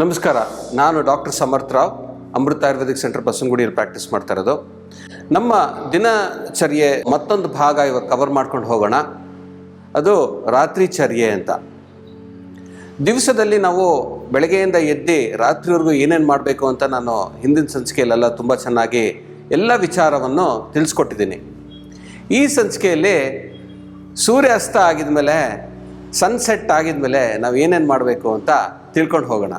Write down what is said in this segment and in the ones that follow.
ನಮಸ್ಕಾರ, ನಾನು doctor Samarth Rao, Amrita ayurvedic centre ಬಸವನಗುಡಿಯಲ್ಲಿ practice ಮಾಡ್ತಾ ಇರೋದು. ನಮ್ಮ ದಿನಚರ್ಯೆ ಮತ್ತೊಂದು ಭಾಗ ಇವಾಗ ಕವರ್ ಮಾಡ್ಕೊಂಡು ಹೋಗೋಣ. ಅದು ರಾತ್ರಿ ಚರ್ಯೆ ಅಂತ. ದಿವಸದಲ್ಲಿ ನಾವು ಬೆಳಗ್ಗೆಯಿಂದ ಎದ್ದು ರಾತ್ರಿವರೆಗೂ ಏನೇನು ಮಾಡಬೇಕು ಅಂತ ನಾನು ಹಿಂದಿನ ಸಂಚಿಕೆಯಲ್ಲೆಲ್ಲ ತುಂಬ ಚೆನ್ನಾಗಿ ಎಲ್ಲ ವಿಚಾರವನ್ನು ತಿಳಿಸ್ಕೊಟ್ಟಿದ್ದೀನಿ. ಈ ಸಂಚಿಕೆಯಲ್ಲಿ ಸೂರ್ಯಾಸ್ತ ಆಗಿದ ಮೇಲೆ ಸನ್ಸೆಟ್ ಆಗಿದ ಮೇಲೆ ನಾವು ಏನೇನು ಮಾಡಬೇಕು ಅಂತ ತಿಳ್ಕೊಂಡು ಹೋಗೋಣ.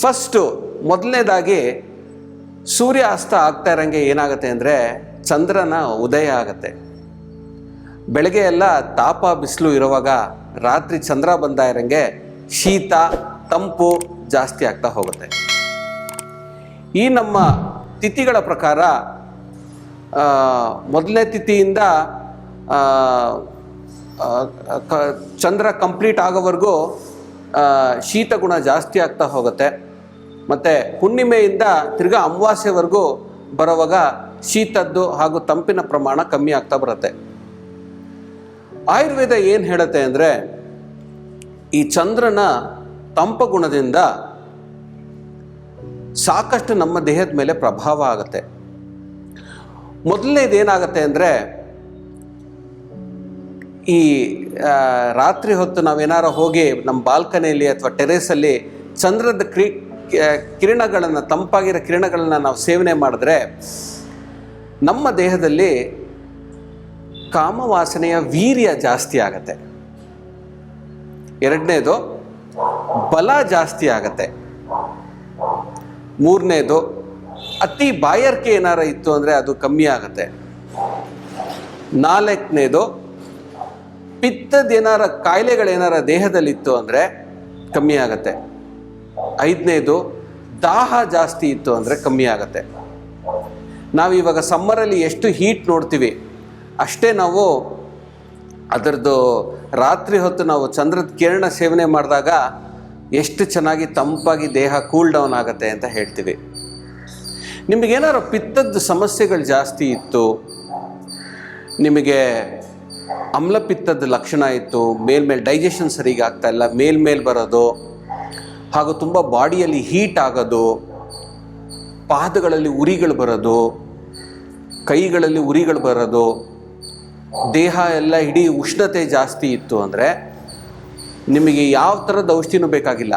ಫಸ್ಟು ಮೊದಲನೇದಾಗಿ ಸೂರ್ಯ ಅಸ್ತ ಆಗ್ತಾ ಇರೋಂಗೆ ಏನಾಗುತ್ತೆ ಅಂದರೆ ಚಂದ್ರನ ಉದಯ ಆಗುತ್ತೆ. ಬೆಳಗ್ಗೆ ಎಲ್ಲ ತಾಪ, ಬಿಸಿಲು ಇರುವಾಗ ರಾತ್ರಿ ಚಂದ್ರ ಬಂದ ಇರೋಂಗೆ ಶೀತ, ತಂಪು ಜಾಸ್ತಿ ಆಗ್ತಾ ಹೋಗುತ್ತೆ. ಈ ನಮ್ಮ ತಿಥಿಗಳ ಪ್ರಕಾರ ಮೊದಲನೇ ತಿಥಿಯಿಂದ ಚಂದ್ರ ಕಂಪ್ಲೀಟ್ ಆಗೋವರೆಗೂ ಶೀತ ಗುಣ ಜಾಸ್ತಿ ಆಗ್ತಾ ಹೋಗುತ್ತೆ. ಮತ್ತು ಹುಣ್ಣಿಮೆಯಿಂದ ತಿರ್ಗಾ ಅಮಾವಾಸ್ಯವರೆಗೂ ಬರೋವಾಗ ಶೀತದ್ದು ಹಾಗೂ ತಂಪಿನ ಪ್ರಮಾಣ ಕಮ್ಮಿ ಆಗ್ತಾ ಬರುತ್ತೆ. ಆಯುರ್ವೇದ ಏನು ಹೇಳುತ್ತೆ ಅಂದರೆ ಈ ಚಂದ್ರನ ತಂಪ ಗುಣದಿಂದ ಸಾಕಷ್ಟು ನಮ್ಮ ದೇಹದ ಮೇಲೆ ಪ್ರಭಾವ ಆಗುತ್ತೆ. ಮೊದಲನೇದು ಏನಾಗುತ್ತೆ ಅಂದರೆ ಈ ರಾತ್ರಿ ಹೊತ್ತು ನಾವೇನಾರ ಹೋಗಿ ನಮ್ಮ ಬಾಲ್ಕನಿಯಲ್ಲಿ ಅಥವಾ ಟೆರೇಸಲ್ಲಿ ಚಂದ್ರದ ಕ್ರಿ ಕಿರಣಗಳನ್ನು, ತಂಪಾಗಿರೋ ಕಿರಣಗಳನ್ನು ನಾವು ಸೇವನೆ ಮಾಡಿದ್ರೆ ನಮ್ಮ ದೇಹದಲ್ಲಿ ಕಾಮವಾಸನೆಯ ವೀರ್ಯ ಜಾಸ್ತಿ ಆಗತ್ತೆ. ಎರಡನೇದು, ಬಲ ಜಾಸ್ತಿ ಆಗತ್ತೆ. ಮೂರನೇದು, ಅತಿ ಬಾಯರ್ಕೆ ಏನಾರ ಇತ್ತು ಅಂದರೆ ಅದು ಕಮ್ಮಿ ಆಗುತ್ತೆ. ನಾಲ್ಕನೇದು, ಪಿತ್ತದ ಏನಾರ ಕಾಯಿಲೆಗಳೇನಾರ ದೇಹದಲ್ಲಿತ್ತು ಅಂದರೆ ಕಮ್ಮಿ ಆಗುತ್ತೆ. ಐದನೇದು, ದಾಹ ಜಾಸ್ತಿ ಇತ್ತು ಅಂದರೆ ಕಮ್ಮಿ ಆಗುತ್ತೆ. ನಾವು ಇವಾಗ ಸಮ್ಮರಲ್ಲಿ ಎಷ್ಟು ಹೀಟ್ ನೋಡ್ತೀವಿ, ಅಷ್ಟೇ ನಾವು ಅದರದ್ದು ರಾತ್ರಿ ಹೊತ್ತು ನಾವು ಚಂದ್ರದ ಕಿರಣ ಸೇವನೆ ಮಾಡಿದಾಗ ಎಷ್ಟು ಚೆನ್ನಾಗಿ ತಂಪಾಗಿ ದೇಹ ಕೂಲ್ ಡೌನ್ ಆಗುತ್ತೆ ಅಂತ ಹೇಳ್ತೀವಿ. ನಿಮಗೇನಾದ್ರು ಪಿತ್ತದ ಸಮಸ್ಯೆಗಳು ಜಾಸ್ತಿ ಇತ್ತು, ನಿಮಗೆ ಅಮ್ಲಪಿತ್ತದ ಲಕ್ಷಣ ಇತ್ತು, ಮೇಲ್ಮೇಲೆ ಡೈಜೆಷನ್ ಸರಿಗೆ ಆಗ್ತಾ ಇಲ್ಲ, ಮೇಲ್ಮೇಲೆ ಬರೋದು ಹಾಗೂ ತುಂಬ ಬಾಡಿಯಲ್ಲಿ ಹೀಟ್ ಆಗೋದು, ಪಾದಗಳಲ್ಲಿ ಉರಿಗಳು ಬರೋದು, ಕೈಗಳಲ್ಲಿ ಉರಿಗಳು ಬರೋದು, ದೇಹ ಎಲ್ಲ ಇಡೀ ಉಷ್ಣತೆ ಜಾಸ್ತಿ ಇತ್ತು ಅಂದರೆ ನಿಮಗೆ ಯಾವ ಥರದ ಔಷಧಿನೂ ಬೇಕಾಗಿಲ್ಲ.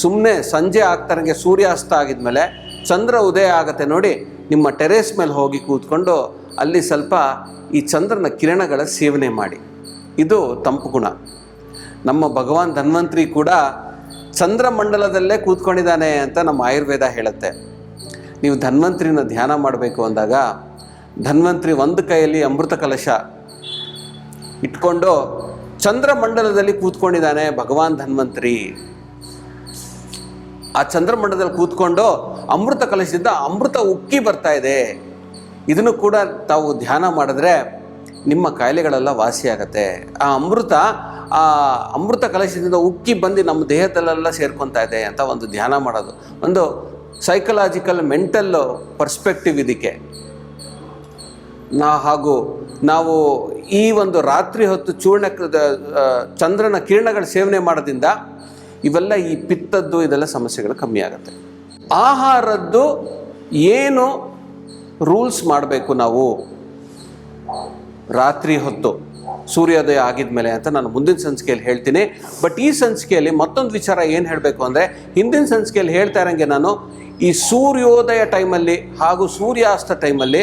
ಸುಮ್ಮನೆ ಸಂಜೆ ಆಗ್ತಾರಂಗೆ ಸೂರ್ಯಾಸ್ತ ಆಗಿದ್ಮೇಲೆ ಚಂದ್ರ ಉದಯ ಆಗುತ್ತೆ ನೋಡಿ, ನಿಮ್ಮ ಟೆರೇಸ್ ಮೇಲೆ ಹೋಗಿ ಕೂತ್ಕೊಂಡು ಅಲ್ಲಿ ಸ್ವಲ್ಪ ಈ ಚಂದ್ರನ ಕಿರಣಗಳ ಸೇವನೆ ಮಾಡಿ. ಇದು ತಂಪು ಗುಣ. ನಮ್ಮ ಭಗವಾನ್ ಧನ್ವಂತ್ರಿ ಕೂಡ ಚಂದ್ರಮಂಡಲದಲ್ಲೇ ಕೂತ್ಕೊಂಡಿದ್ದಾನೆ ಅಂತ ನಮ್ಮ ಆಯುರ್ವೇದ ಹೇಳುತ್ತೆ. ನೀವು ಧನ್ವಂತ್ರಿನ ಧ್ಯಾನ ಮಾಡಬೇಕು ಅಂದಾಗ, ಧನ್ವಂತ್ರಿ ಒಂದು ಕೈಯಲ್ಲಿ ಅಮೃತ ಕಲಶ ಇಟ್ಕೊಂಡು ಚಂದ್ರಮಂಡಲದಲ್ಲಿ ಕೂತ್ಕೊಂಡಿದ್ದಾನೆ ಭಗವಾನ್ ಧನ್ವಂತ್ರಿ. ಆ ಚಂದ್ರಮಂಡಲದಲ್ಲಿ ಕೂತ್ಕೊಂಡು ಅಮೃತ ಕಲಶದಿಂದ ಅಮೃತ ಉಕ್ಕಿ ಬರ್ತಾ ಇದೆ. ಇದನ್ನು ಕೂಡ ತಾವು ಧ್ಯಾನ ಮಾಡಿದ್ರೆ ನಿಮ್ಮ ಕಾಯಿಲೆಗಳೆಲ್ಲ ವಾಸಿಯಾಗತ್ತೆ. ಆ ಅಮೃತ ಆ ಅಮೃತ ಕಲಶದಿಂದ ಉಕ್ಕಿ ಬಂದು ನಮ್ಮ ದೇಹದಲ್ಲೆಲ್ಲ ಸೇರ್ಕೊತಾ ಇದೆ ಅಂತ ಒಂದು ಧ್ಯಾನ ಮಾಡೋದು. ಒಂದು ಸೈಕಲಾಜಿಕಲ್ ಮೆಂಟಲ್ ಪರ್ಸ್ಪೆಕ್ಟಿವ್ ಇದಕ್ಕೆ. ನಾ ಹಾಗೂ ನಾವು ಈ ಒಂದು ರಾತ್ರಿ ಹೊತ್ತು ಚೂರ್ಣ ಚಂದ್ರನ ಕಿರಣಗಳ ಸೇವನೆ ಮಾಡೋದ್ರಿಂದ ಇವೆಲ್ಲ ಈ ಪಿತ್ತದ್ದು ಇದೆಲ್ಲ ಸಮಸ್ಯೆಗಳು ಕಮ್ಮಿ ಆಗುತ್ತೆ. ಆಹಾರದ್ದು ಏನು ರೂಲ್ಸ್ ಮಾಡಬೇಕು ನಾವು? ರಾತ್ರಿ ಹೊತ್ತು. ಸೂರ್ಯೋದಯ ಆಗಿದ್ಮೇಲೆ ಅಂತ ನಾನು ಮುಂದಿನ ಸಂಚಿಕೆಯಲ್ಲಿ ಹೇಳ್ತೀನಿ. ಬಟ್ ಈ ಸಂಚಿಕೆಯಲ್ಲಿ ಮತ್ತೊಂದು ವಿಚಾರ ಏನು ಹೇಳಬೇಕು ಅಂದರೆ, ಹಿಂದಿನ ಸಂಚಿಕೆಯಲ್ಲಿ ಹೇಳ್ತಾ ಇರೋಂಗೆ ನಾನು, ಈ ಸೂರ್ಯೋದಯ ಟೈಮಲ್ಲಿ ಹಾಗೂ ಸೂರ್ಯಾಸ್ತ ಟೈಮಲ್ಲಿ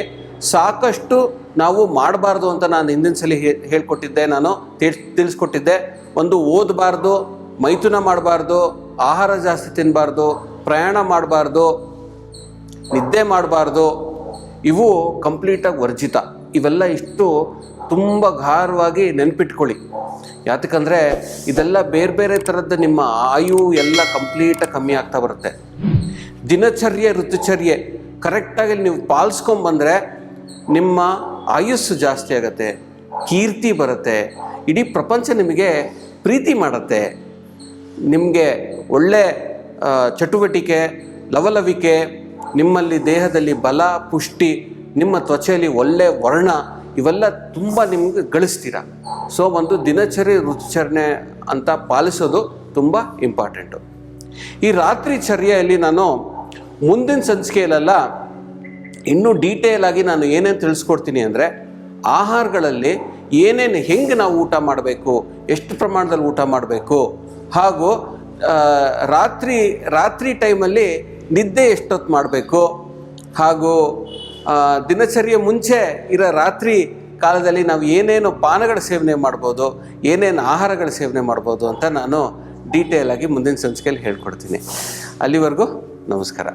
ಸಾಕಷ್ಟು ನಾವು ಮಾಡಬಾರ್ದು ಅಂತ ನಾನು ಹಿಂದಿನ ಸಲ ಹೇಳ್ಕೊಟ್ಟಿದ್ದೆ, ನಾನು ತಿಳ್, ತಿಳಿಸ್ಕೊಟ್ಟಿದ್ದೆ. ಒಂದು ಓದಬಾರ್ದು, ಮೈಥುನ ಮಾಡಬಾರ್ದು, ಆಹಾರ ಜಾಸ್ತಿ ತಿನ್ನಬಾರ್ದು ಪ್ರಯಾಣ ಮಾಡಬಾರ್ದು, ನಿದ್ದೆ ಮಾಡಬಾರ್ದು, ಇವು ಕಂಪ್ಲೀಟಾಗಿ ವರ್ಜಿತ. ಇವೆಲ್ಲ ಇಷ್ಟು ತುಂಬ ಗಾರವಾಗಿ ನೆನ್ಪಿಟ್ಕೊಳ್ಳಿ. ಯಾತಕ್ಕಂದರೆ ಇದೆಲ್ಲ ಬೇರೆ ಬೇರೆ ಥರದ್ದು ನಿಮ್ಮ ಆಯು ಎಲ್ಲ ಕಂಪ್ಲೀಟಾಗಿ ಕಮ್ಮಿ ಆಗ್ತಾ ಬರುತ್ತೆ. ದಿನಚರ್ಯೆ, ಋತುಚರ್ಯೆ ಕರೆಕ್ಟಾಗಿ ನೀವು ಪಾಲಿಸ್ಕೊಂಬಂದರೆ ನಿಮ್ಮ ಆಯುಸ್ಸು ಜಾಸ್ತಿ ಆಗುತ್ತೆ, ಕೀರ್ತಿ ಬರುತ್ತೆ, ಇಡೀ ಪ್ರಪಂಚ ನಿಮಗೆ ಪ್ರೀತಿ ಮಾಡುತ್ತೆ. ನಿಮಗೆ ಒಳ್ಳೆ ಚಟುವಟಿಕೆ, ಲವಲವಿಕೆ, ನಿಮ್ಮಲ್ಲಿ ದೇಹದಲ್ಲಿ ಬಲ, ಪುಷ್ಟಿ, ನಿಮ್ಮ ತ್ವಚೆಯಲ್ಲಿ ಒಳ್ಳೆ ವರ್ಣ ಇವೆಲ್ಲ ತುಂಬ ನಿಮ್ಗೆ ಗಳಿಸ್ತೀರ. ಸೊ ಒಂದು ದಿನಚರಿ ಋತುಚರಣೆ ಅಂತ ಪಾಲಿಸೋದು ತುಂಬ ಇಂಪಾರ್ಟೆಂಟು ಈ ರಾತ್ರಿ ಚರ್ಯೆಯಲ್ಲಿ ನಾನು ಮುಂದಿನ ಸಂಚಿಕೆಯಲ್ಲೆಲ್ಲ ಇನ್ನೂ ಡೀಟೇಲ್ ಆಗಿ ನಾನು ಏನೇನು ತಿಳಿಸ್ಕೊಡ್ತೀನಿ ಅಂದರೆ, ಆಹಾರಗಳಲ್ಲಿ ಏನೇನು ಹೆಂಗೆ ನಾವು ಊಟ ಮಾಡಬೇಕು, ಎಷ್ಟು ಪ್ರಮಾಣದಲ್ಲಿ ಊಟ ಮಾಡಬೇಕು, ಹಾಗೂ ರಾತ್ರಿ ರಾತ್ರಿ ಟೈಮಲ್ಲಿ ನಿದ್ದೆ ಎಷ್ಟೊತ್ತು ಮಾಡಬೇಕು, ಹಾಗೂ ದಿನಚರಿಯ ಮುಂಚೆ ಇರೋ ರಾತ್ರಿ ಕಾಲದಲ್ಲಿ ನಾವು ಏನೇನು ಪಾನಗಳ ಸೇವನೆ ಮಾಡ್ಬೋದು, ಏನೇನು ಆಹಾರಗಳ ಸೇವನೆ ಮಾಡ್ಬೋದು ಅಂತ ನಾನು ಡೀಟೇಲಾಗಿ ಮುಂದಿನ ಸಂಚಿಕೆಯಲ್ಲಿ ಹೇಳ್ಕೊಡ್ತೀನಿ. ಅಲ್ಲಿವರೆಗೂ ನಮಸ್ಕಾರ.